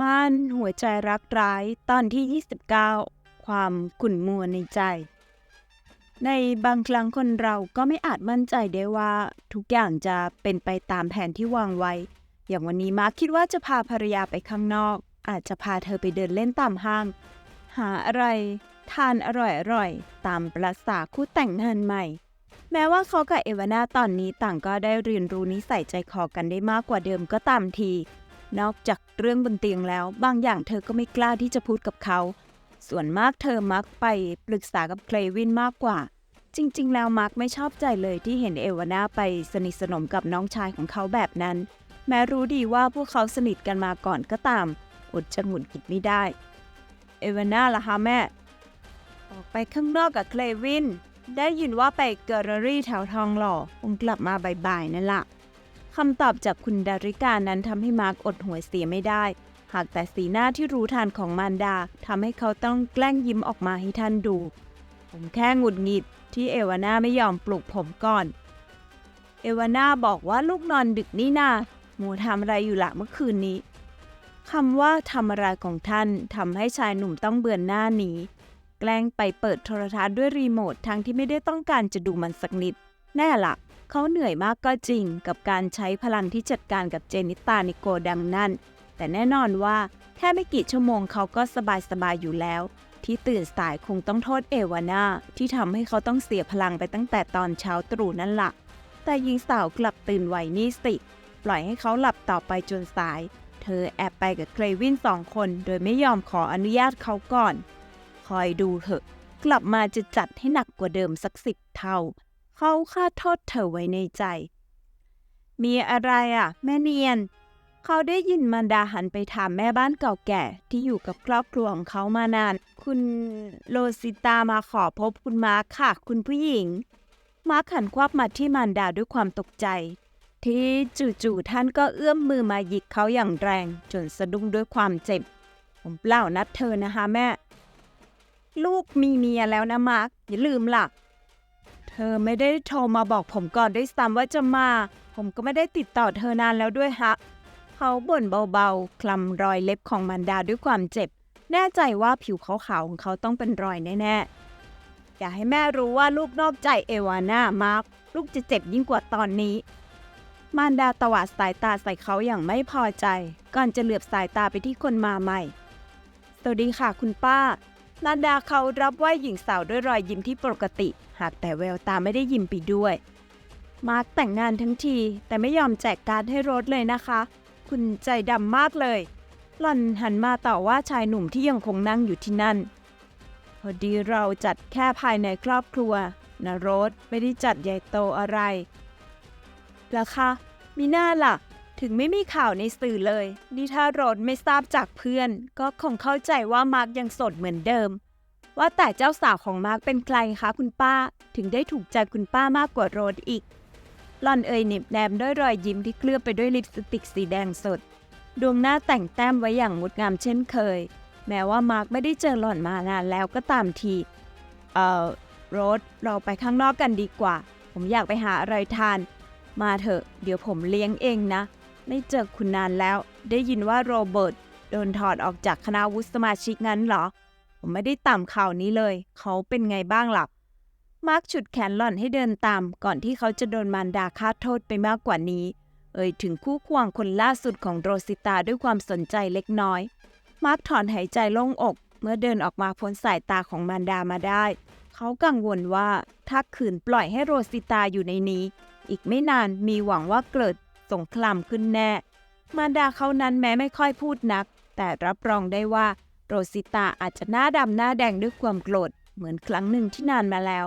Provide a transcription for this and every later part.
ม่านหัวใจรักร้ายตอนที่ 29 ความขุ่นมัวในใจ ในบางครั้งคนเราก็ไม่อาจมั่นใจได้ว่า ทุกอย่างจะเป็นไปตามแผนที่วางไว้ อย่างวันนี้มาร์คคิดว่าจะพาภรรยาไปข้างนอก อาจจะพาเธอไปเดินเล่นตามห้าง หาอะไรทานอร่อยๆ ตามประสาคู่แต่งงานใหม่ แม้ว่าเขากับเอวานาตอนนี้ต่างก็ได้เรียนรู้นิสัยใจคอกันได้มากกว่าเดิมก็ตามที นอกจากเรื่องบนเตียงแล้ว บางอย่างเธอก็ไม่กล้าที่จะพูดกับเขา ส่วนมากเธอมักไปปรึกษากับเคลวินมากกว่า จริง ๆ แล้วมาร์กไม่ชอบใจเลยที่เห็นเอวานาไปสนิทสนมกับน้องชายของเขาแบบนั้น แม้รู้ดีว่าพวกเขาสนิทกันมาก่อนก็ตาม อดจะหงุดหงิดไม่ได้ เอวานาล่ะคะแม่ ออกไปข้างนอกกับเคลวิน ได้ยินว่าไปเกอร์รี่แถวทองหล่อคงกลับมาบ่ายๆนั่นละ คำตอบจากคุณดาริกานั้นทำให้มาร์กอดหัวเสียไม่ได้ หากแต่สีหน้าที่รู้ทันของมารดาทำให้เขาต้องแกล้งยิ้มออกมาให้ท่านดู ผมแค่หงุดหงิดที่เอวาน่าไม่ยอมปลุกผมก่อน เอวาน่าบอกว่าลูกนอนดึกนี่นาหมูทำอะไรอยู่ละเมื่อคืนนี้คำว่าทำอะไรของท่านทำให้ชายหนุ่มต้องเบือนหน้าหนีแกล้งไปเปิดโทรทัศน์ด้วยรีโมททั้งที่ไม่ได้ต้องการจะดูมันสักนิด แน่ละ เขาเหนื่อยมากก็จริงกับการใช้พลังที่จัดการกับเจนิตาในโกดังนั่นแต่แน่นอนว่าแค่ไม่กี่ชั่วโมงเขาก็สบายๆอยู่แล้ว ที่ตื่นสายคงต้องโทษเอวาน่าที่ทำให้เขาต้องเสียพลังไปตั้งแต่ตอนเช้าตรู่นั่นละแต่หญิงสาวกลับตื่นไวนี่สิปล่อยให้เขาหลับต่อไปจนสาย เธอแอบไปกับเคลวินสองคน โดยไม่ยอมขออนุญาตเขาก่อน คอยดูเถอะ กลับมาจะจัดให้หนักกว่าเดิมสักสิบเท่า เขาคาดโทษเธอไว้ในใจ มีอะไรอะ แม่เนียน เขาได้ยินมารดาหันไปถามแม่บ้านเก่าแก่ที่อยู่กับครอบครัวของเขามานาน คุณโลซิตามาขอพบคุณมาร์คค่ะ คุณผู้หญิง มาร์คหันควับมาที่มารดาด้วยความตกใจ ที่จู่ๆท่านก็เอื้อมมือมาหยิกเขาอย่างแรง จนสะดุ้งด้วยความเจ็บ ผมเปล่านัดเธอนะคะแม่ ลูกมีเมียแล้วนะมาร์คอย่าลืมล่ะ เธอไม่ได้โทรมาบอกผมก่อนด้วยซ้ำว่าจะมา ผมก็ไม่ได้ติดต่อเธอนานแล้วด้วยฮะ เขาบ่นเบาๆ คลำรอยเล็บของมันดาด้วยความเจ็บ แน่ใจว่าผิวขาวๆของเขาต้องเป็นรอยแน่ๆ อย่าให้แม่รู้ว่าลูกนอกใจเอวาน่ามาร์คลูกจะเจ็บยิ่งกว่าตอนนี้ มารดาตวาดสายตาใส่เขาอย่างไม่พอใจ ก่อนจะเหลือบสายตาไปที่คนมาใหม่ สวัสดีค่ะคุณป้า มารดาเขารับไหว้หญิงสาวด้วยรอยยิ้มที่ปกติ หากแต่แววตาไม่ได้ยิ้มไปด้วย มาร์คแต่งงานทั้งที แต่ไม่ยอมแจกการ์ดให้โรถเลยนะคะ คุณใจดำมากเลย หล่อนหันมาต่อว่าชายหนุ่มที่ยังคงนั่งอยู่ที่นั่น พอดีเราจัดแค่ภายในครอบครัวนะโรสไม่ได้จัดใหญ่โตอะไรแล้วคะมีหน้าล่ะ ถึงไม่มีข่าวในสื่อเลย นี่ถ้าโรสไม่ทราบจากเพื่อน ก็คงเข้าใจว่ามาร์กยังสดเหมือนเดิม ว่าแต่เจ้าสาวของมาร์กเป็นใครคะคุณป้า ถึงได้ถูกใจคุณป้ามากกว่าโรสอีกหล่อนเอ่ยเหน็บแนมด้วยรอยยิ้มที่เคลือบไปด้วยลิปสติกสีแดงสด ดวงหน้าแต่งแต้มไว้อย่างงดงามเช่นเคย แม้ว่ามาร์กไม่ได้เจอหล่อนมานานแล้วก็ตามที เอ่อโรสเราไปข้างนอกกันดีกว่า ผมอยากไปหาอะไรทาน มาเถอะ เดี๋ยวผมเลี้ยงเองนะ ไม่เจอคุณนานแล้ว ได้ยินว่าโรเบิร์ตโดนถอดออกจากคณะวุฒิสมาชิกงั้นเหรอ ผมไม่ได้ตามข่าวนี้เลย เขาเป็นไงบ้างหล่ะมาร์คฉุดแขนหล่อนให้เดินตาม ก่อนที่เขาจะโดนมารดาคาโทษไปมากกว่านี้ เอ่ยถึงคู่ควงคนล่าสุดของโรสิตาด้วยความสนใจเล็กน้อย มาร์คถอนหายใจโล่งอก เมื่อเดินออกมาพ้นสายตาของมารดามาได้ เขากังวลว่าถ้าขืนปล่อยให้โรสิตาอยู่ในนี้ อีกไม่นานมีหวังว่าเกิด สงครามขึ้นแน่ มารดาเขานั้นแม้ไม่ค่อยพูดนัก แต่รับรองได้ว่าโรสิตาอาจจะหน้าดำหน้าแดงด้วยความโกรธ เหมือนครั้งหนึ่งที่นานมาแล้ว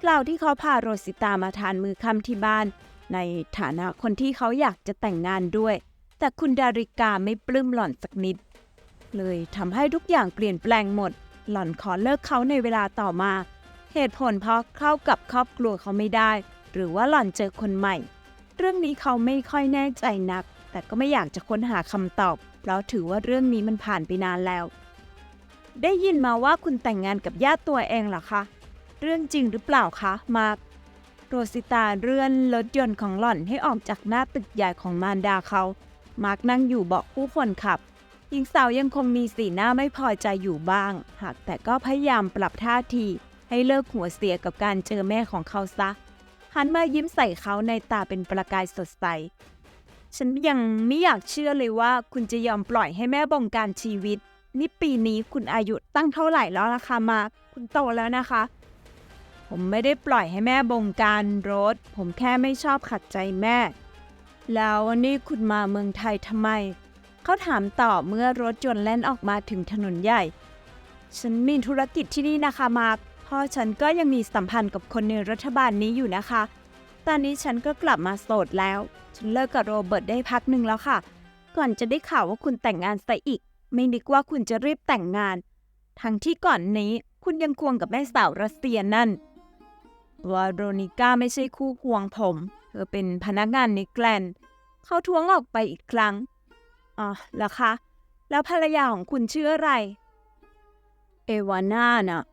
คราวที่เขาพาโรสิตามาทานมือค่ำที่บ้าน ในฐานะคนที่เขาอยากจะแต่งงานด้วย แต่คุณดาริกาไม่ปลื้มหล่อนสักนิด เลยทำให้ทุกอย่างเปลี่ยนแปลงหมด หล่อนขอเลิกเขาในเวลาต่อมา เหตุผลเพราะเข้ากับครอบครัวเขาไม่ได้ หรือว่าหล่อนเจอคนใหม่ เรื่องนี้เขาไม่ค่อยแน่ใจนัก แต่ก็ไม่อยากจะค้นหาคำตอบ เพราะถือว่าเรื่องนี้มันผ่านไปนานแล้ว ได้ยินมาว่าคุณแต่งงานกับญาติตัวเองเหรอคะ เรื่องจริงหรือเปล่าคะมาร์คโรสิตาเลื่อนรถยนต์ของหล่อนให้ออกจากหน้าตึกใหญ่ของมารดาเขา มาร์คนั่งอยู่เบาะผู้คนขับ หญิงสาวยังคงมีสีหน้าไม่พอใจอยู่บ้าง หากแต่ก็พยายามปรับท่าที ให้เลิกหัวเสียกับการเจอแม่ของเขาซะ หันมายิ้มใส่เขาในตาเป็นประกายสดใส ฉันยังไม่อยากเชื่อเลยว่าคุณจะยอมปล่อยให้แม่บงการชีวิต นี่ปีนี้คุณอายุตั้งเท่าไหร่แล้วล่ะคะมา คุณโตแล้วนะคะ ผมไม่ได้ปล่อยให้แม่บงการรถ ผมแค่ไม่ชอบขัดใจแม่ แล้วนี่คุณมาเมืองไทยทำไม เขาถามต่อเมื่อรถยนแล่นออกมาถึงถนนใหญ่ ฉันมีธุรกิจที่นี่นะคะมา พ่อฉันก็ยังมีสัมพันธ์กับคนในรัฐบาลนี้อยู่นะคะ ตอนนี้ฉันก็กลับมาโสดแล้ว ฉันเลิกกับโรเบิร์ตได้พักหนึ่งแล้วค่ะ ก่อนจะได้ข่าวว่าคุณแต่งงานซะอีก ไม่นึกว่าคุณจะรีบแต่งงาน ทั้งที่ก่อนนี้คุณยังควงกับแม่สาวรัสเซียนั่นวาโรนิก้าไม่ใช่คู่ควงผม เธอเป็นพนักงานในแกลน เขาทวงออกไปอีกครั้ง อ๋อเหรอคะ แล้วภรรยาของคุณชื่ออะไร เอวาน่าน่ะ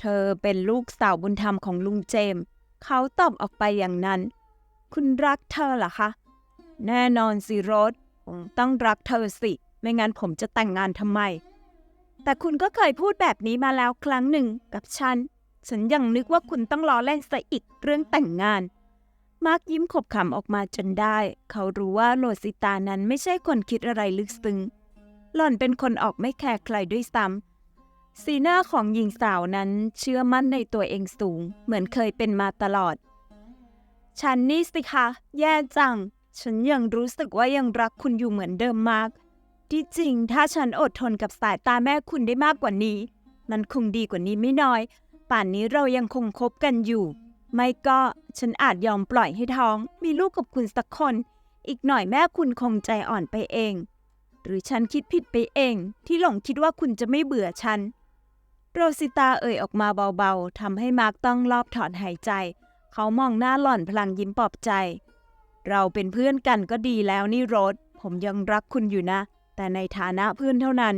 เธอเป็นลูกสาวบุญธรรมของลุงเจมส์เขาตอบออกไปอย่างนั้น คุณรักเธอเหรอคะ แน่นอนสิโรสผมต้องรักเธอสิ ไม่งั้นผมจะแต่งงานทำไม แต่คุณก็เคยพูดแบบนี้มาแล้วครั้งหนึ่งกับฉัน ฉันยังนึกว่าคุณต้องล้อเล่นซะอีกเรื่องแต่งงาน มาร์กยิ้มขบขำออกมาจนได้ เขารู้ว่าโรสิตานั้นไม่ใช่คนคิดอะไรลึกซึ้ง หล่อนเป็นคนออกไม่แคร์ใครด้วยซ้ำ สีหน้าของหญิงสาวนั้นเชื่อมั่นในตัวเองสูง เหมือนเคยเป็นมาตลอด ฉันนี่สิคะ แย่จัง ฉันยังรู้สึกว่ายังรักคุณอยู่เหมือนเดิมมาก ที่จริงถ้าฉันอดทนกับสายตาแม่คุณได้มากกว่านี้ มันคงดีกว่านี้ไม่น้อย ป่านนี้เรายังคงคบกันอยู่ ไม่ก็ฉันอาจยอมปล่อยให้ท้อง มีลูกกับคุณสักคน อีกหน่อยแม่คุณคงใจอ่อนไปเอง หรือฉันคิดผิดไปเอง ที่หลงคิดว่าคุณจะไม่เบื่อฉัน โรสิตาเอ่ยออกมาเบาๆทำให้มาร์กต้องรอบถอนหายใจ เขามองหน้าหล่อนพลางยิ้มปลอบใจ เราเป็นเพื่อนกันก็ดีแล้วนี่โรสผมยังรักคุณอยู่นะ แต่ในฐานะเพื่อนเท่านั้น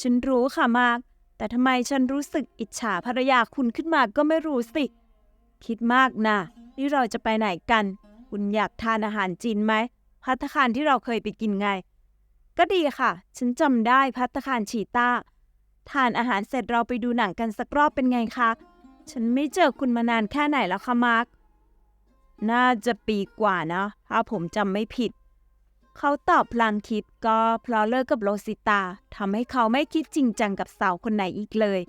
ฉันรู้ค่ะมากแต่ทำไมฉันรู้สึกอิจฉาภรรยาคุณขึ้นมาก็ไม่รู้สิ คิดมากนะนี่เราจะไปไหนกัน คุณอยากทานอาหารจีนไหมพัตคารที่เราเคยไปกินไง ก็ดีค่ะ ฉันจำได้พัตคารฉีต้า ทานอาหารเสร็จเราไปดูหนังกันสักรอบเป็นไงคะ ฉันไม่เจอคุณมานานแค่ไหนแล้วคะมาร์คน่าจะปีกว่านะ ถ้าผมจำไม่ผิด เขาตอบพลางคิดก็เพราะเลิกกับโรสิตาทำให้เขาไม่คิดจริงจังกับสาวคนไหนอีกเลย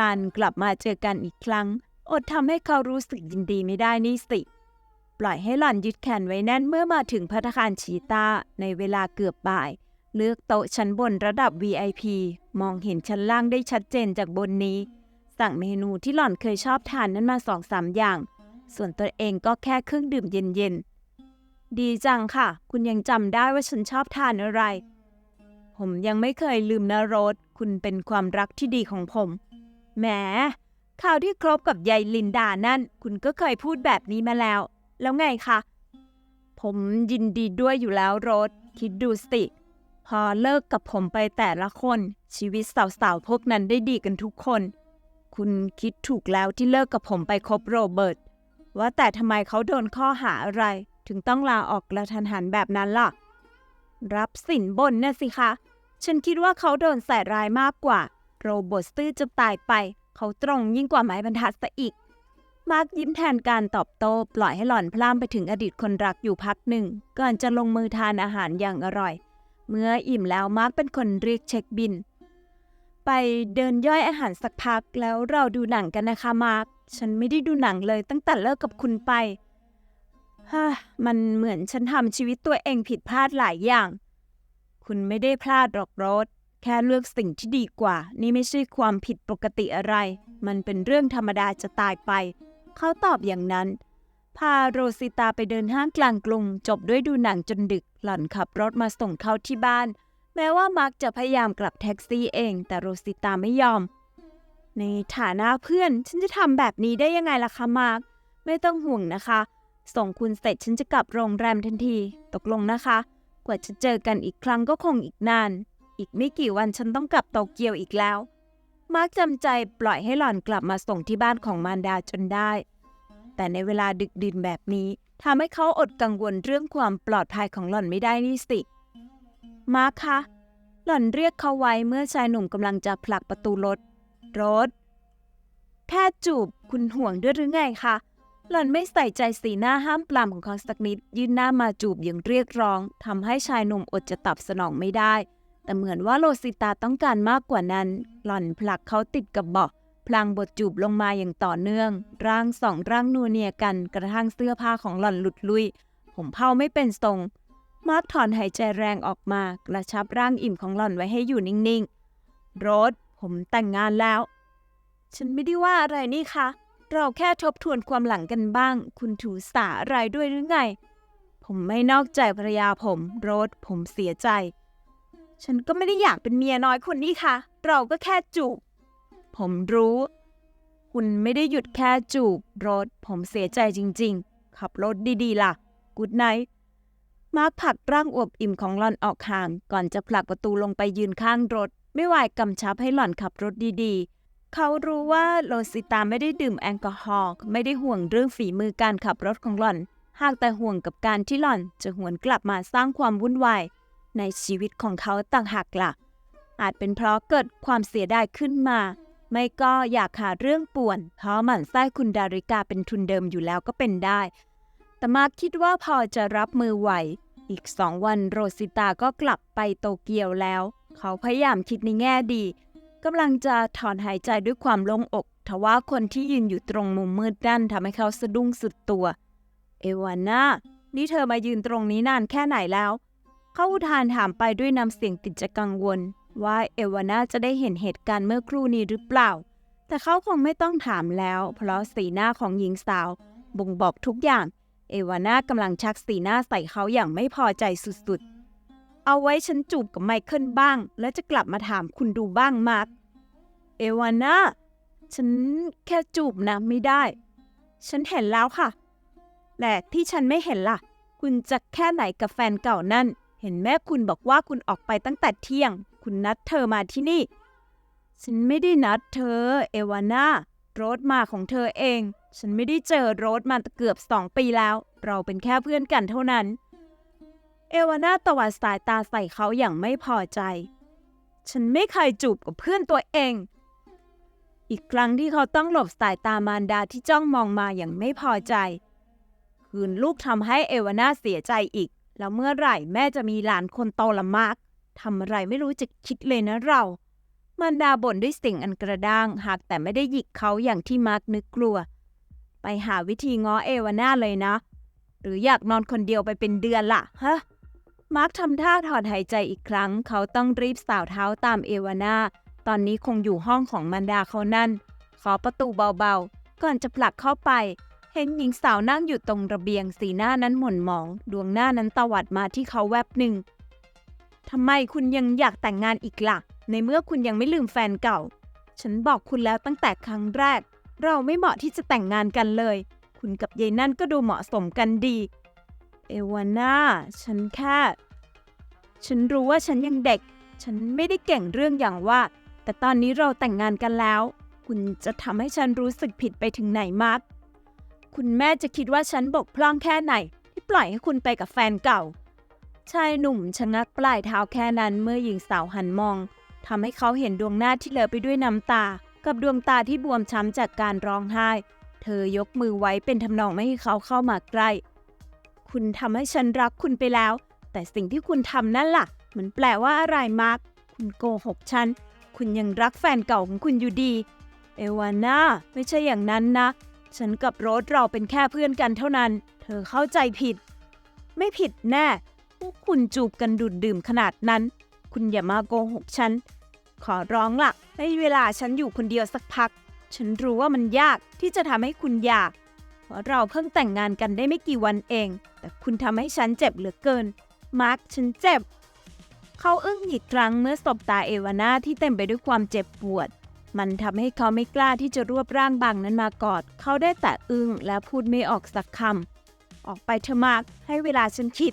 การกลับมาเจอกันอีกครั้ง อดทำให้เขารู้สึกยินดีไม่ได้นี่สิ ปล่อยให้หล่อนยึดแขนไว้แน่นเมื่อมาถึงพัตคารชีตาในเวลาเกือบบ่าย เลือกโต๊ะชั้นบนระดับ VIP มองเห็นชั้นล่างได้ชัดเจนจากบนนี้ สั่งเมนูที่หล่อนเคยชอบทานนั้นมาสองสามอย่าง ส่วนตัวเองก็แค่เครื่องดื่มเย็นๆ ดีจังค่ะ คุณยังจำได้ว่าฉันชอบทานอะไร ผมยังไม่เคยลืมนะโรสคุณเป็นความรักที่ดีของผม แหมข่าวที่ครบกับยายลินดานั่น คุณก็เคยพูดแบบนี้มาแล้ว แล้วไงคะ ผมยินดีด้วยอยู่แล้วโรสคิดดูสิ พอเลิกกับผมไปแต่ละคน ชีวิตสาวๆพวกนั้นได้ดีกันทุกคน คุณคิดถูกแล้วที่เลิกกับผมไปคบโรเบิร์ตว่าแต่ทำไมเขาโดนข้อหาอะไร ถึงต้องลาออกกระทันหันแบบนั้นล่ะ รับสินบนน่ะสิคะ ฉันคิดว่าเขาโดนใส่ร้ายมากกว่า โรเบิร์ตซื่อจะตายไป เขาตรงยิ่งกว่าไม้บรรทัดซะอีก มาร์กยิ้มแทนการตอบโต้ปล่อยให้หล่อนพล่ามไปถึงอดีตคนรักอยู่พักหนึ่ง ก่อนจะลงมือทานอาหารอย่างอร่อย เมื่ออิ่มแล้วมาร์กเป็นคนเรียกเช็คบิน ไปเดินย่อยอาหารสักพักแล้วเราดูหนังกันนะคะมาร์กฉันไม่ได้ดูหนังเลยตั้งแต่เลิกกับคุณไปฮ่ามันเหมือนฉันทำชีวิตตัวเองผิดพลาดหลายอย่าง คุณไม่ได้พลาดหรอกโรสแค่เลือกสิ่งที่ดีกว่า นี่ไม่ใช่ความผิดปกติอะไร มันเป็นเรื่องธรรมดาจะตายไป เขาตอบอย่างนั้น พาโรสิตาไปเดินห้างกลางกรุง จบด้วยดูหนังจนดึก หล่อนขับรถมาส่งเขาที่บ้าน แม้ว่ามาร์กจะพยายามกลับแท็กซี่เอง แต่โรสิตาไม่ยอม ในฐานะเพื่อน ฉันจะทำแบบนี้ได้ยังไงล่ะคะมาร์กไม่ต้องห่วงนะคะ ส่งคุณเสร็จฉันจะกลับโรงแรมทันที ตกลงนะคะ กว่าจะเจอกันอีกครั้งก็คงอีกนาน อีกไม่กี่วันฉันต้องกลับโตเกียวอีกแล้ว มาร์กจำใจปล่อยให้หล่อนกลับมาส่งที่บ้านของมารดาจนได้ แต่ในเวลาดึกดื่นแบบนี้ทำให้เขาอดกังวลเรื่องความปลอดภัยของหล่อนไม่ได้นี่สิ มาร์คคะ หล่อนเรียกเขาไว้เมื่อชายหนุ่มกำลังจะผลักประตูรถ รถแค่จูบคุณห่วงด้วยหรือไงคะ หล่อนไม่ใส่ใจสีหน้าห้ามปรามของเขาสักนิด ยื่นหน้ามาจูบอย่างเรียกร้องทำให้ชายหนุ่มอดจะตอบสนองไม่ได้ แต่เหมือนว่าโรสิตาต้องการมากกว่านั้น หล่อนผลักเขาติดกับเบาะ พลางบทจูบลงมาอย่างต่อเนื่อง ร่างสองร่างนัวเนียกันกระทั่งเสื้อผ้าของหล่อนหลุดลุย ผมเผาไม่เป็นทรงมาร์คถอนหายใจแรงออกมากระชับร่างอิ่มของหล่อนไว้ให้อยู่นิ่งๆ โรสผมแต่งงานแล้ว ฉันไม่ได้ว่าอะไรนี่คะ เราแค่ทบทวนความหลังกันบ้าง คุณถูสาอะไรด้วยหรือไง ผมไม่นอกใจภรรยาผม โรสผมเสียใจ ฉันก็ไม่ได้อยากเป็นเมียน้อยคนนี้ค่ะ เราก็แค่จูบ ผมรู้ คุณไม่ได้หยุดแค่จูบรสผมเสียใจจริง ๆ ขับรถดีๆ ล่ะ กูดไนท์มาร์คผลักร่างอวบอิ่มของหล่อนออกห่าง ก่อนจะผลักประตูลงไปยืนข้างรถ ไม่วายกำชับให้หล่อนขับรถดีๆเขารู้ว่าโรสิตาไม่ได้ดื่มแอลกอฮอล์ไม่ได้ห่วงเรื่องฝีมือการขับรถของหล่อน หากแต่ห่วงกับการที่หล่อนจะหวนกลับมาสร้างความวุ่นวาย ในชีวิตของเขาต่างหากล่ะ อาจเป็นเพราะเกิดความเสียดายขึ้นมา ไม่ก็อยากหาเรื่องป่วน เพราะหมั่นไส้คุณดาริกาเป็นทุนเดิมอยู่แล้วก็เป็นได้ แต่มาคิดว่าพอจะรับมือไหว อีกสองวันโรสิตาก็กลับไปโตเกียวแล้ว เขาพยายามคิดในแง่ดีกำลังจะถอนหายใจด้วยความโล่งอกทว่าคนที่ยืนอยู่ตรงมุมมืดนั่นทำให้เขาสะดุ้งสุดตัว เอวาน่านี่เธอมายืนตรงนี้นานแค่ไหนแล้ว เขาอุทานถามไปด้วยน้ำเสียงติดจะกังวล ว่าเอวาน่าจะได้เห็นเหตุการณ์เมื่อครู่นี้หรือเปล่า แต่เขาคงไม่ต้องถามแล้ว เพราะสีหน้าของหญิงสาว บ่งบอกทุกอย่าง เอวาน่ากำลังชักสีหน้าใส่เขาอย่างไม่พอใจสุดๆ เอาไว้ฉันจูบกับไมเคิลบ้าง แล้วจะกลับมาถามคุณดูบ้างมาร์คเอวาน่าฉันแค่จูบนะไม่ได้ ฉันเห็นแล้วค่ะ แต่ที่ฉันไม่เห็นล่ะ คุณจะแค่ไหนกับแฟนเก่านั่น เห็นแม่คุณบอกว่าคุณออกไปตั้งแต่เที่ยง คุณนัดเธอมาที่นี่ ฉันไม่ได้นัดเธอ เอวาน่าโรสมาของเธอเอง ฉันไม่ได้เจอโรสมาเกือบสองปีแล้ว เราเป็นแค่เพื่อนกันเท่านั้น เอวาน่าตวัดสายตาใส่เขาอย่างไม่พอใจ ฉันไม่เคยจูบกับเพื่อนตัวเอง อีกครั้งที่เขาต้องหลบสายตามารดาที่จ้องมองมาอย่างไม่พอใจ คืนลูกทำให้เอวาน่าเสียใจอีก แล้วเมื่อไหร่แม่จะมีหลานคนโตละมาก ทำอะไรไม่รู้จะคิดเลยนะเรา มารดาบ่นด้วยเสียงอันกระด้าง หากแต่ไม่ได้หยิกเขาอย่างที่มาร์กนึกกลัว ไปหาวิธีง้อเอวาน่าเลยนะ หรืออยากนอนคนเดียวไปเป็นเดือนล่ะฮะ มาร์กทำท่าถอนหายใจอีกครั้ง เขาต้องรีบสาวเท้าตามเอวาน่า ตอนนี้คงอยู่ห้องของมารดาเขานั่น ขอประตูเบาๆ ก่อนจะผลักเข้าไปเห็นหญิงสาวนั่งอยู่ตรงระเบียงสีหน้านั้นหม่นหมอง ดวงหน้านั้นตวัดมาที่เขาแวบหนึ่ง ทำไมคุณยังอยากแต่งงานอีกล่ะ ในเมื่อคุณยังไม่ลืมแฟนเก่า ฉันบอกคุณแล้วตั้งแต่ครั้งแรก เราไม่เหมาะที่จะแต่งงานกันเลย คุณกับยายนั่นก็ดูเหมาะสมกันดี เอวาน่าฉันแค่ ฉันรู้ว่าฉันยังเด็ก ฉันไม่ได้เก่งเรื่องอย่างว่า แต่ตอนนี้เราแต่งงานกันแล้ว คุณจะทำให้ฉันรู้สึกผิดไปถึงไหนมาก คุณแม่จะคิดว่าฉันบกพร่องแค่ไหน ที่ปล่อยให้คุณไปกับแฟนเก่า ชายหนุ่มชะงักปลายเท้าแค่นั้นเมื่อหญิงสาวหันมองทำให้เขาเห็นดวงหน้าที่เลอะไปด้วยน้ำตา กับดวงตาที่บวมช้ำจากการร้องไห้ เธอยกมือไว้เป็นทำนองไม่ให้เขาเข้ามาใกล้ คุณทำให้ฉันรักคุณไปแล้ว แต่สิ่งที่คุณทำนั่นล่ะ มันแปลว่าอะไรมาร์คคุณโกหกฉัน คุณยังรักแฟนเก่าของคุณอยู่ดี เอวาน่าไม่ใช่อย่างนั้นนะ ฉันกับโรสเราเป็นแค่เพื่อนกันเท่านั้น เธอเข้าใจผิด ไม่ผิดแน่ วกคุณจูบกันดูดดื่มขนาดนั้น คุณอย่ามาโกหกฉัน ขอร้องละ่ะให้เวลาฉันอยู่คนเดียวสักพัก ฉันรู้ว่ามันยากที่จะทำให้คุณอยาก เพราะเราเพิ่งแต่งงานกันได้ไม่กี่วันเอง แต่คุณทำให้ฉันเจ็บเหลือเกิน มาร์คฉันเจ็บ เขาอึ้งอีกครั้งเมื่อสบตาเอวาน่าที่เต็มไปด้วยความเจ็บปวด มันทำให้เขาไม่กล้าที่จะรวบร่างบางนั้นมากอด เขาได้แต่อึ้งและพูดไม่ออกสักคำออกไปเถอะมาร์คให้เวลาฉันคิด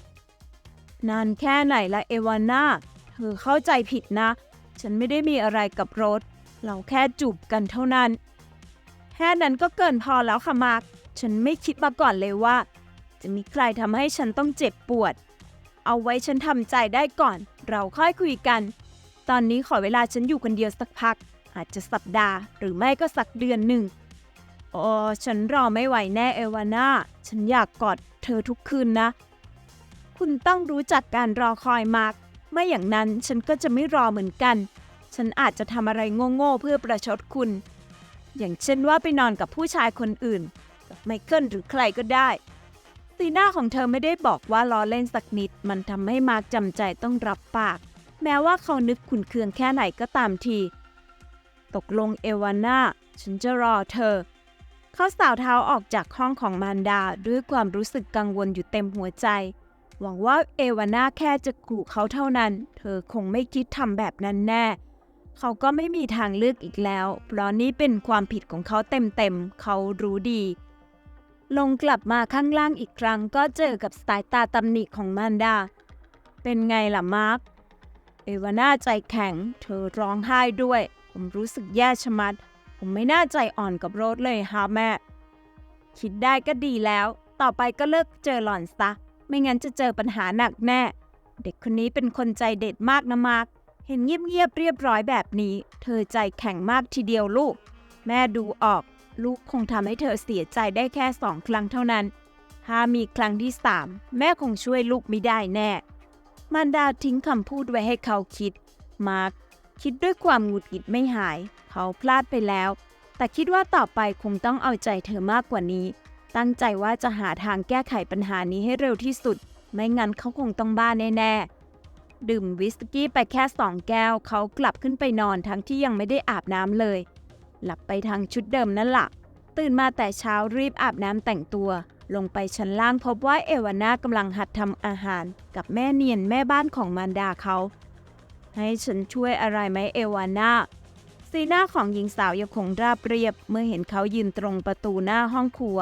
นานแค่ไหนละเอวาน่าเธอเข้าใจผิดนะ ฉันไม่ได้มีอะไรกับโรสเราแค่จูบกันเท่านั้น แค่นั้นก็เกินพอแล้วค่ะมาร์คฉันไม่คิดมาก่อนเลยว่า จะมีใครทำให้ฉันต้องเจ็บปวด เอาไว้ฉันทำใจได้ก่อน เราค่อยคุยกัน ตอนนี้ขอเวลาฉันอยู่คนเดียวสักพัก อาจจะสัปดาห์ หรือไม่ก็สักเดือนหนึ่งโอ้ฉันรอไม่ไหวแน่เอวาน่า ฉันอยากกอดเธอทุกคืนนะ คุณต้องรู้จักการรอคอยมากไม่อย่างนั้นฉันก็จะไม่รอเหมือนกัน ฉันอาจจะทำอะไรโง่ๆเพื่อประชดคุณ อย่างเช่นว่าไปนอนกับผู้ชายคนอื่นกับไมเคิลหรือใครก็ได้สีหน้าของเธอไม่ได้บอกว่าล้อเล่นสักนิด มันทำให้มาร์กจำใจต้องรับปาก แม้ว่าเขานึกขุนเคืองแค่ไหนก็ตามที ตกลงเอวาน่าฉันจะรอเธอ เขาสาวเท้าออกจากห้องของมารดาด้วยความรู้สึกกังวลอยู่เต็มหัวใจ หวังว่าเอวาน่าแค่จะขู่เขาเท่านั้น เธอคงไม่คิดทำแบบนั้นแน่ เขาก็ไม่มีทางเลือกอีกแล้ว เพราะนี่เป็นความผิดของเขาเต็มๆ เขารู้ดี ลงกลับมาข้างล่างอีกครั้ง ก็เจอกับสายตาตำหนิของมารดา เป็นไงล่ะมาร์ค เอวาน่าใจแข็ง เธอร้องไห้ด้วย ผมรู้สึกแย่ชะมัด ผมไม่น่าใจอ่อนกับโรสเลยฮะแม่ คิดได้ก็ดีแล้ว ต่อไปก็เลิกเจอหล่อนซะ ไม่งั้นจะเจอปัญหาหนักแน่ เด็กคนนี้เป็นคนใจเด็ดมากนะมาร์คเห็นเงียบๆเรียบร้อยแบบนี้ เธอใจแข็งมากทีเดียวลูก แม่ดูออก ลูกคงทำให้เธอเสียใจได้แค่สองครั้งเท่านั้น ถ้ามีครั้งที่สามแม่คงช่วยลูกไม่ได้แน่ มารดาทิ้งคำพูดไว้ให้เขาคิด มาร์คคิดด้วยความหงุดหงิดไม่หาย เขาพลาดไปแล้ว แต่คิดว่าต่อไปคงต้องเอาใจเธอมากกว่านี้ ตั้งใจว่าจะหาทางแก้ไขปัญหานี้ให้เร็วที่สุด ไม่งั้นเขาคงต้องบ้าแน่ๆ ดื่มวิสกี้ไปแค่สองแก้ว เขากลับขึ้นไปนอนทั้งที่ยังไม่ได้อาบน้ำเลย หลับไปทางชุดเดิมนั่นละ่ะตื่นมาแต่เช้ารีบอาบน้ำแต่งตัว ลงไปชั้นล่างพบว่าเอวาน่ากำลังหัดทำอาหาร กับแม่เนียนแม่บ้านของมารดาเขา ให้ฉันช่วยอะไรไหมเอวาน่าสีหน้าของหญิงสาวยังคงราบเรียบ เมื่อเห็นเขายืนตรงประตูหน้าห้องครัว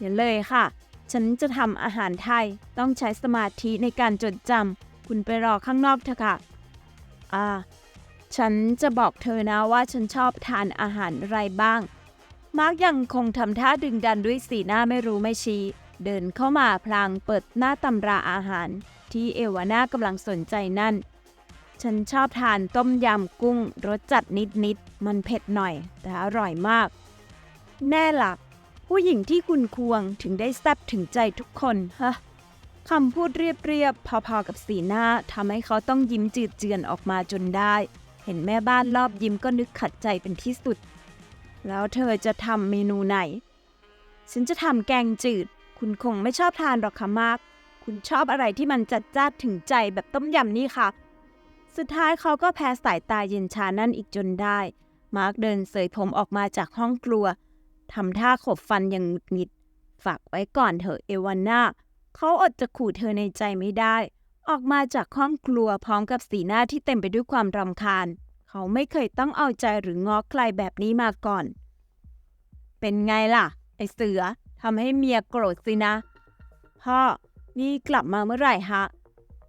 อย่าเลยค่ะ ฉันจะทำอาหารไทยต้องใช้สมาธิในการจดจำคุณไปรอข้างนอกเถอะค่ะ อ่า ฉันจะบอกเธอนะว่าฉันชอบทานอาหารอะไรบ้าง มาร์กยังคงทำท่าดึงดันด้วยสีหน้าไม่รู้ไม่ชี้ เดินเข้ามาพลางเปิดหน้าตำราอาหาร ที่เอวาน่ากำลังสนใจนั่น ฉันชอบทานต้มยำกุ้งรสจัดนิดๆ มันเผ็ดหน่อย แต่อร่อยมาก แน่ล่ะ ผู้หญิงที่คุณควงถึงได้แซบถึงใจทุกคนฮะคำพูดเรียบๆ พอๆกับสีหน้าทำให้เขาต้องยิ้มจืดเจือนออกมาจนได้ เห็นแม่บ้านรอบยิ้มก็นึกขัดใจเป็นที่สุด แล้วเธอจะทำเมนูไหน ฉันจะทำแกงจืด คุณคงไม่ชอบทานหรอกค่ะมาก คุณชอบอะไรที่มันจัดจ้าถึงใจแบบต้มยำนี่ค่ะ สุดท้ายเขาก็แพ้สายตาเย็นชานั่นอีกจนได้ มาร์กเดินเสยผมออกมาจากห้องครัว ทำท่าขบฟันอย่างหงุดหงิด ฝากไว้ก่อนเถอะเอวาน่าเขาอดจะขู่เธอในใจไม่ได้ ออกมาจากห้องครัวพร้อมกับสีหน้าที่เต็มไปด้วยความรำคาญ เขาไม่เคยต้องเอาใจหรืองอใครแบบนี้มาก่อน เป็นไงล่ะ ไอเสือทำให้เมียโกรธสินะ พ่อ นี่กลับมาเมื่อไหร่ฮะ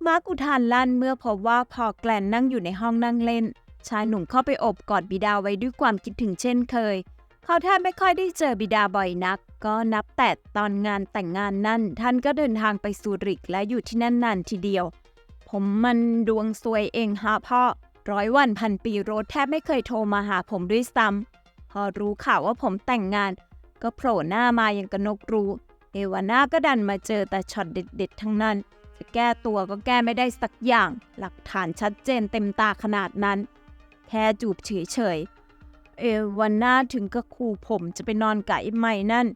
มาร์กอุทานลั่นเมื่อพบว่าพอแกลนนั่งอยู่ในห้องนั่งเล่น ชายหนุ่มเข้าไปอบกอดบิดาไว้ด้วยความคิดถึงเช่นเคย เขาแทบไม่ค่อยได้เจอบิดาบ่อยนัก ก็นับแต่ตอนงานแต่งงานนั่น ท่านก็เดินทางไปซูริกและอยู่ที่นั่นนานทีเดียว ผมมันดวงซวยเองฮะพ่อ ร้อยวันพันปีโรสแทบไม่เคยโทรมาหาผมด้วยซ้ำพอรู้ข่าวว่าผมแต่งงาน ก็โผล่หน้ามาอย่างกระนกรู้ เอวาน่าก็ดันมาเจอแต่ช็อตเด็ด ๆ ทั้งนั้น จะแก้ตัวก็แก้ไม่ได้สักอย่าง หลักฐานชัดเจนเต็มตาขนาดนั้น แค่จูบเฉยๆ เอวันน่าถึงกับขู่ผมจะไปนอนกับไอ้ใหม่นั่น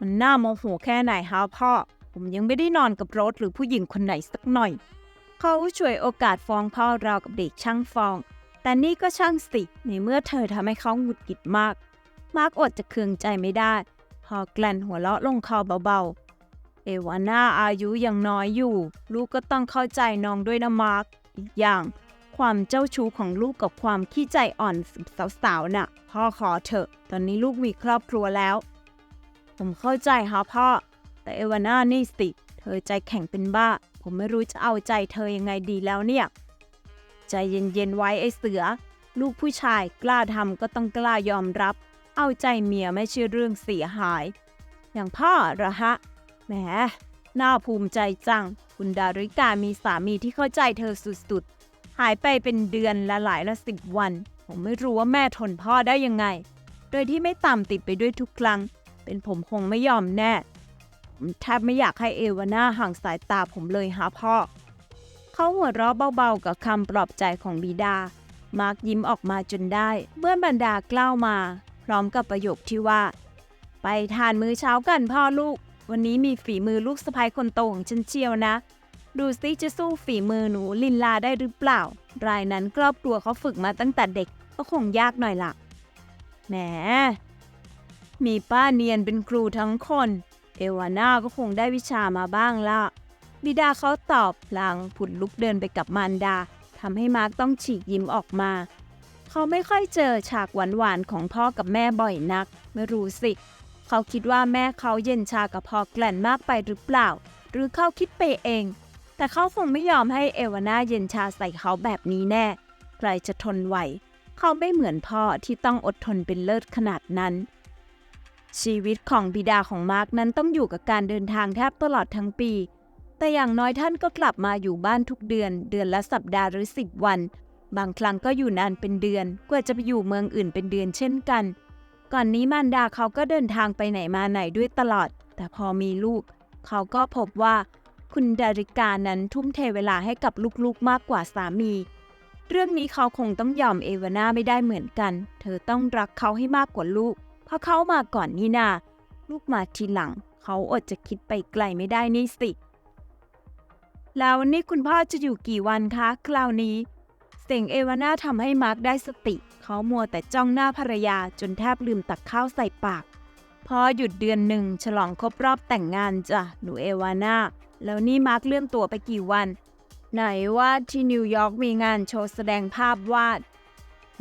มันน่าโมโหแค่ไหนฮะพ่อ ผมยังไม่ได้นอนกับรสหรือผู้หญิงคนไหนสักหน่อย เขาช่วยโอกาสฟ้องพ่อเรากับเด็กช่างฟ้อง แต่นี่ก็ช่างสิในเมื่อเธอทำให้เขาหงุดหงิดมาก มาร์กอดจะเคืองใจไม่ได้ พอแกลนหัวเราะลงคอเบาๆ เอวาน่าอายุยังน้อยอยู่ ลูกก็ต้องเข้าใจน้องด้วยนะมาร์กอีกอย่าง ความเจ้าชู้ของลูกกับความขี้ใจอ่อนสาวๆน่ะ พ่อขอเถอะ ตอนนี้ลูกมีครอบครัวแล้ว ผมเข้าใจฮะพ่อ แต่เอวาน่านี่สิ เธอใจแข็งเป็นบ้า ผมไม่รู้จะเอาใจเธอยังไงดีแล้วเนี่ย ใจเย็นๆไว้ไอ้เสือ ลูกผู้ชายกล้าทำก็ต้องกล้ายอมรับ เอาใจเมียไม่ใช่เรื่องเสียหาย อย่างพ่อเหรอฮะ แหม น่าภูมิใจจัง คุณดาริกามีสามีที่เข้าใจเธอสุดๆายไปเป็นเดือนละหลายละสิบวัน ผมไม่รู้ว่าแม่ทนพ่อได้ยังไง โดยที่ไม่ตามติดไปด้วยทุกครั้ง เป็นผมคงไม่ยอมแน่ ผมแทบไม่อยากให้เอวาน่าห่างสายตาผมเลยหาพ่อ เขาหัวเราะเบาๆกับคำปลอบใจของบิดา มาร์กยิ้มออกมาจนได้ เมื่อบรรดากล้าวมา พร้อมกับประโยคที่ว่า ไปทานมื้อเช้ากันพ่อลูก วันนี้มีฝีมือลูกสะใภ้คนโตของฉันเชียวนะ ดูซิจะสู้ฝีมือหนูลินลาได้หรือเปล่า รายนั้นครอบครัวเขาฝึกมาตั้งแต่เด็กก็คงยากหน่อยล่ะ แหม มีป้าเนียนเป็นครูทั้งคน เอวาน่าก็คงได้วิชามาบ้างละบิดาเขาตอบพลางผุดลุกเดินไปกับมารดาทำให้มาร์กต้องฉีกยิ้มออกมา เขาไม่ค่อยเจอฉากหวานๆของพ่อกับแม่บ่อยนัก ไม่รู้สิ เขาคิดว่าแม่เขาเย็นชากับพอแกล่นมากไปหรือเปล่า หรือเขาคิดไปเอง แต่เขาคงไม่ยอมให้เอวาน่าเย็นชาใส่เขาแบบนี้แน่ ใครจะทนไหว เขาไม่เหมือนพ่อที่ต้องอดทนเป็นเลิศขนาดนั้น ชีวิตของบิดาของมาร์กนั้นต้องอยู่กับการเดินทางแทบตลอดทั้งปี แต่อย่างน้อยท่านก็กลับมาอยู่บ้านทุกเดือน เดือนละสัปดาห์หรือสิบวัน บางครั้งก็อยู่นานเป็นเดือน กว่าจะไปอยู่เมืองอื่นเป็นเดือนเช่นกัน ก่อนนี้มารดาเขาก็เดินทางไปไหนมาไหนด้วยตลอด แต่พอมีลูก เขาก็พบว่า คุณดาริกานั้นทุ่มเทเวลาให้กับลูกๆมากกว่าสามี เรื่องนี้เขาคงต้องยอมเอวาน่าไม่ได้เหมือนกัน เธอต้องรักเขาให้มากกว่าลูก เพราะเขามาก่อนนี่นาลูกมาทีหลัง เขาอดจะคิดไปไกลไม่ได้นี่สิ แล้วนี่คุณพ่อจะอยู่กี่วันคะ คราวนี้ เสียงเอวาน่าทำให้มาร์กได้สติ เขามัวแต่จ้องหน้าภรรยาจนแทบลืมตักข้าวใส่ปากพอหยุดเดือนหนึ่งฉลองครบรอบแต่งงานจ้ะหนูเอวาน่า แล้วนี่มาร์กเลื่อนตัวไปกี่วัน ไหนว่าที่นิวยอร์กมีงานโชว์แสดงภาพวาด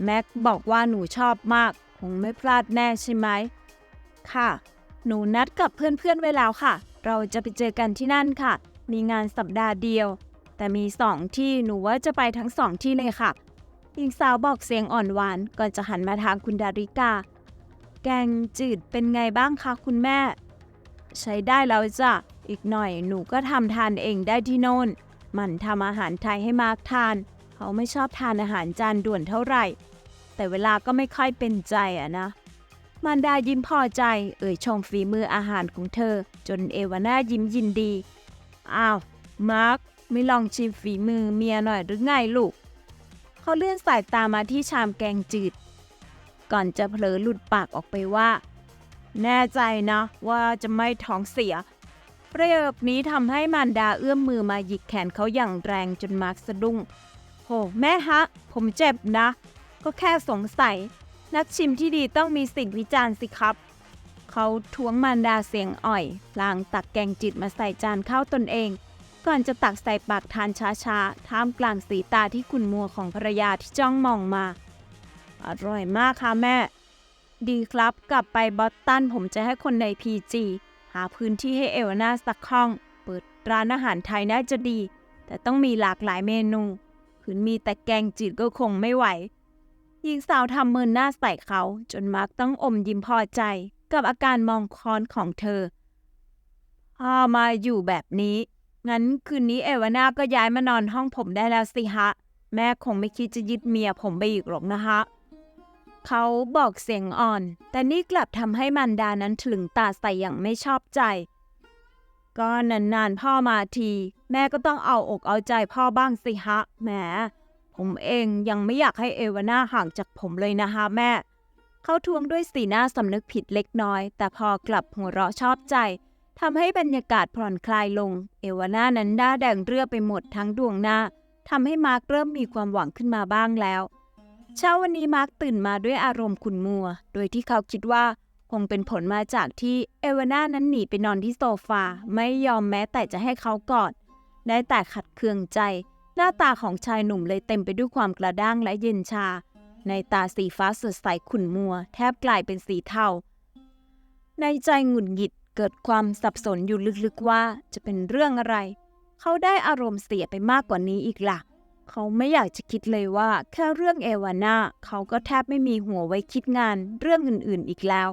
แม็กบอกว่าหนูชอบมาก คงไม่พลาดแน่ใช่ไหม ค่ะ หนูนัดกับเพื่อนๆไว้แล้วค่ะ เราจะไปเจอกันที่นั่นค่ะ มีงานสัปดาห์เดียว แต่มีสองที่หนูว่าจะไปทั้งสองที่เลยค่ะหญิงสาวบอกเสียงอ่อนหวานก่อนจะหันมาทางคุณดาริกา แกงจืดเป็นไงบ้างคะคุณแม่ ใช้ได้แล้วจ้ะ อีกหน่อยหนูก็ทำทานเองได้ที่โน่น มันทำอาหารไทยให้มากทาน เขาไม่ชอบทานอาหารจานด่วนเท่าไหร่ แต่เวลาก็ไม่ค่อยเป็นใจอะนะมารดายิ้มพอใจ เอ่ยชมฝีมืออาหารของเธอ จนเอวาน่ายิ้มยินดี อ้าว มาร์คไม่ลองชิมฝีมือเมียหน่อยหรือไงลูก เขาเลื่อนสายตามาที่ชามแกงจืด ก่อนจะเผลอหลุดปากออกไปว่า แน่ใจนะ ว่าจะไม่ท้องเสีย ประโยคนี้ทำให้มารดาเอื้อมมือมาหยิกแขนเขาอย่างแรงจนมาร์คสะดุ้งโหแม่ฮะ ผมเจ็บนะ ก็แค่สงสัย นักชิมที่ดีต้องมีสิ่งวิจารณ์สิครับ เขาทวงมารดาเสียงอ่อยพลางตักแกงจืดมาใส่จานข้าวตนเอง ก่อนจะตักใส่ปากทานช้าๆ ท่ามกลางสีตาที่ขุ่นมัวของภรรยาที่จ้องมองมา อร่อยมากค่ะแม่ ดีครับ กลับไปบอสตันผมจะให้คนในพีจีหาพื้นที่ให้เอวาน่าสักห้อง เปิดร้านอาหารไทยน่าจะดี แต่ต้องมีหลากหลายเมนูคืนมีแต่แกงจืดก็คงไม่ไหวหญิงสาวทำมือหน้าใส่เขา จนมาร์กต้องอมยิ้มพอใจ กับอาการมองคอนของเธอพอมาอยู่แบบนี้ งั้นคืนนี้เอวาน่าก็ย้ายมานอนห้องผมได้แล้วสิฮะ แม่คงไม่คิดจะยึดเมียผมไปอีกหรอกนะฮะ เขาบอกเสียงอ่อน แต่นี่กลับทำให้มันดานั้นถลึงตาใส่อย่างไม่ชอบใจ ก็นานๆพ่อมาที แม่ก็ต้องเอาอกเอาใจพ่อบ้างสิฮะแหมผมเองยังไม่อยากให้เอวาน่าห่างจากผมเลยนะฮะแม่ เขาทวงด้วยสีหน้าสำนึกผิดเล็กน้อย แต่พอกลับหัวเราะชอบใจทำให้บรรยากาศผ่อนคลายลง เอวาน่านั้นหน้าแดงเรือไปหมดทั้งดวงหน้าทำให้มาร์กเริ่มมีความหวังขึ้นมาบ้างแล้ว เช้าวันนี้มาร์กตื่นมาด้วยอารมณ์ขุ่นมัว โดยที่เขาคิดว่าคงเป็นผลมาจากที่เอวาน่านั้นหนีไปนอนที่โซฟา ไม่ยอมแม้แต่จะให้เขากอด ได้แต่ขัดเคืองใจ หน้าตาของชายหนุ่มเลยเต็มไปด้วยความกระด้างและเย็นชา ในตาสีฟ้าสดใสขุ่นมัว แทบกลายเป็นสีเทา ในใจหงุดหงิดเกิดความสับสนอยู่ลึกๆว่าจะเป็นเรื่องอะไร เขาได้อารมณ์เสียไปมากกว่านี้อีกล่ะ เขาไม่อยากจะคิดเลยว่า แค่เรื่องเอวาน่าเขาก็แทบไม่มีหัวไว้คิดงานเรื่องอื่นๆอีกแล้ว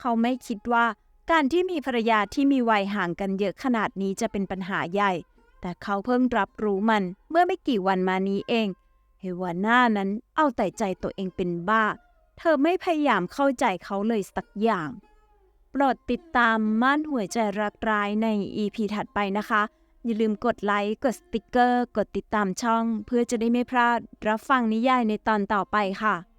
เขาไม่คิดว่าการที่มีภรรยาที่มีวัยห่างกันเยอะขนาดนี้จะเป็นปัญหาใหญ่ แต่เขาเพิ่งรับรู้มันเมื่อไม่กี่วันมานี้เอง เฮวาน่านั้นเอาแต่ใจตัวเองเป็นบ้า เธอไม่พยายามเข้าใจเขาเลยสักอย่าง โปรดติดตามม่านหัวใจรักร้ายใน EP ถัดไปนะคะ อย่าลืมกดไลค์ กดสติกเกอร์ กดติดตามช่อง เพื่อจะได้ไม่พลาดรับฟังนิยายในตอนต่อไปค่ะ